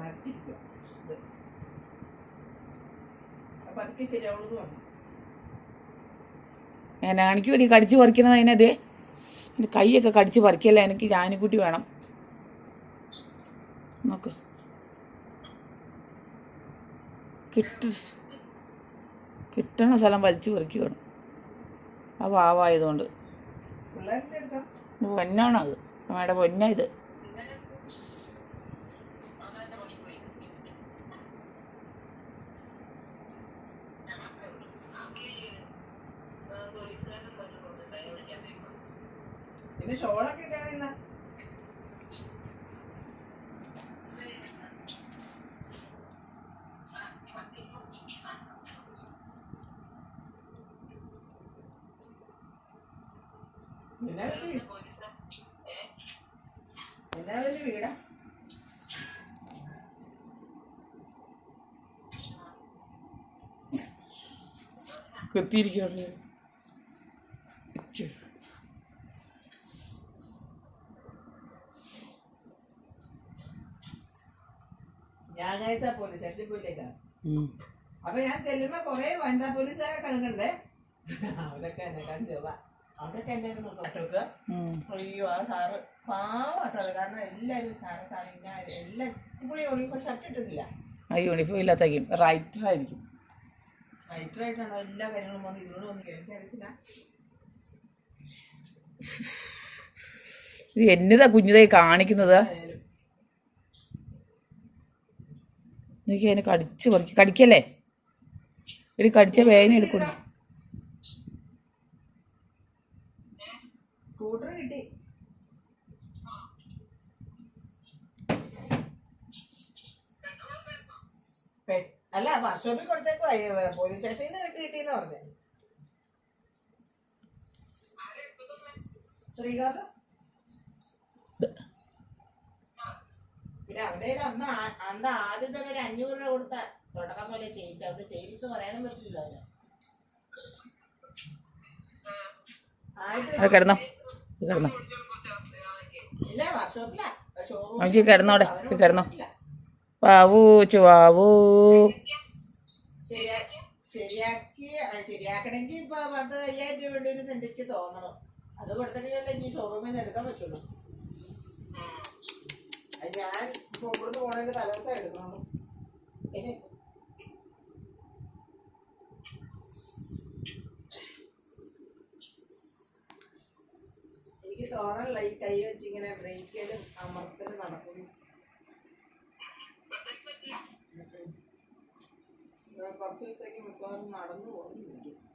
മരച്ചിരിക്കുക ഇത്. അപ്പൊ അതൊക്കെ ശരിയാവുള്ളൂ പറഞ്ഞു ഞാനാണിക്ക് വേണ്ടി കടിച്ച് പറിക്കണത് അതിനതേ എന്റെ കൈയൊക്കെ കടിച്ച് പറിക്കല്ല എനിക്ക് ജാനിക്കുട്ടി വേണം. നോക്ക്. കിട്ട. കിട്ടണ സ്ഥലം വലിച്ചു പറിക്കുകയാണ് ആ പാവായതുകൊണ്ട്. പൊന്നാണത്. അമ്മയുടെ പൊന്നാ ഇത്. പിന്നെ ഷോളൊക്കെ ഇട്ടാണ് ഇന്ന് എന്നാ വീടാ. ഞായറാഴ്ച പോലീസ് സ്റ്റേഷനിൽ പോയില്ലേക്കാണ് അപ്പൊ ഞാൻ ചെല്ലുമ്പോ കൊറേ വനിതാ പോലീസുകാരെ കണ്ടിട്ടുണ്ടേ. അവരൊക്കെ എന്നെ ചെറുതാ അവരൊക്കെ എന്നെ നോക്കാം. അയ്യോ ആ സാറ് പാവാട്ടത് കാരണം എല്ലാരും സാറ് സാറ് ഇങ്ങനെ എല്ലാം ഇപ്പോൾ യൂണിഫോം ഷർട്ട് ഇട്ടിട്ടില്ല. ആ യൂണിഫോം ഇല്ലാത്തായിരിക്കും റൈറ്റർ ആയിരിക്കും. റൈറ്റർ റൈറ്ററായിട്ടാണ് എല്ലാ കാര്യങ്ങളും വന്ന് ഇതിനോട് വന്ന് എനിക്കറിയത്തില്ല ഇത് എന്നതാ കുഞ്ഞിതായി കാണിക്കുന്നത്? എനിക്ക് അതിനെ കടിച്ച് പറിക്കും. കടിക്കല്ലേ? എടി കടിച്ച വേദന എടുക്കണം അല്ല വർക്ക്ഷോപ്പിൽ കൊടുത്തേക്കുവാ. പോലീസ് സ്റ്റേഷനിൽ നിന്ന് കിട്ടി കിട്ടിയെന്ന് പറഞ്ഞേ. ശ്രീകാന്ത്? പിന്നെ അവിടെ അന്ന് അന്ന് ആദ്യം തന്നെ ഒരു അഞ്ഞൂറ് രൂപ കൊടുത്ത തുടക്കം പോലെ ചെയ്യിച്ചു. അവിടെ ചെയ്തിട്ട് പറയാനും പറ്റില്ല അവന്. കിടന്നോ. കിടന്നോ. അഞ്ചി കിടന്നോടെ കിടന്നോ വാവൂ ചുവാവൂ ശരിയാക്കി ശരിയാക്കണമെങ്കിൽ ഇപ്പൊ പത്ത് അയ്യായിരം രൂപ വേണ്ടി ഒരു എനിക്ക് തോന്നണം. അത് കൊടുത്തിട്ടല്ലേ ഇനി ഷോറൂമിൽ നിന്ന് എടുക്കാൻ പറ്റുള്ളൂ. ഞാൻ ഇവിടുന്ന് പോണെങ്കിൽ തലേദിവസം എടുക്കണം എനിക്ക് തോന്നണില്ല ഈ കൈ വെച്ച് ഇങ്ങനെ ബ്രേക്കിലും അമർത്തലും നടക്കുന്നു. കുറച്ച് ദിവസത്തേക്ക് മിക്കവാറും നടന്നു പോകുന്നില്ല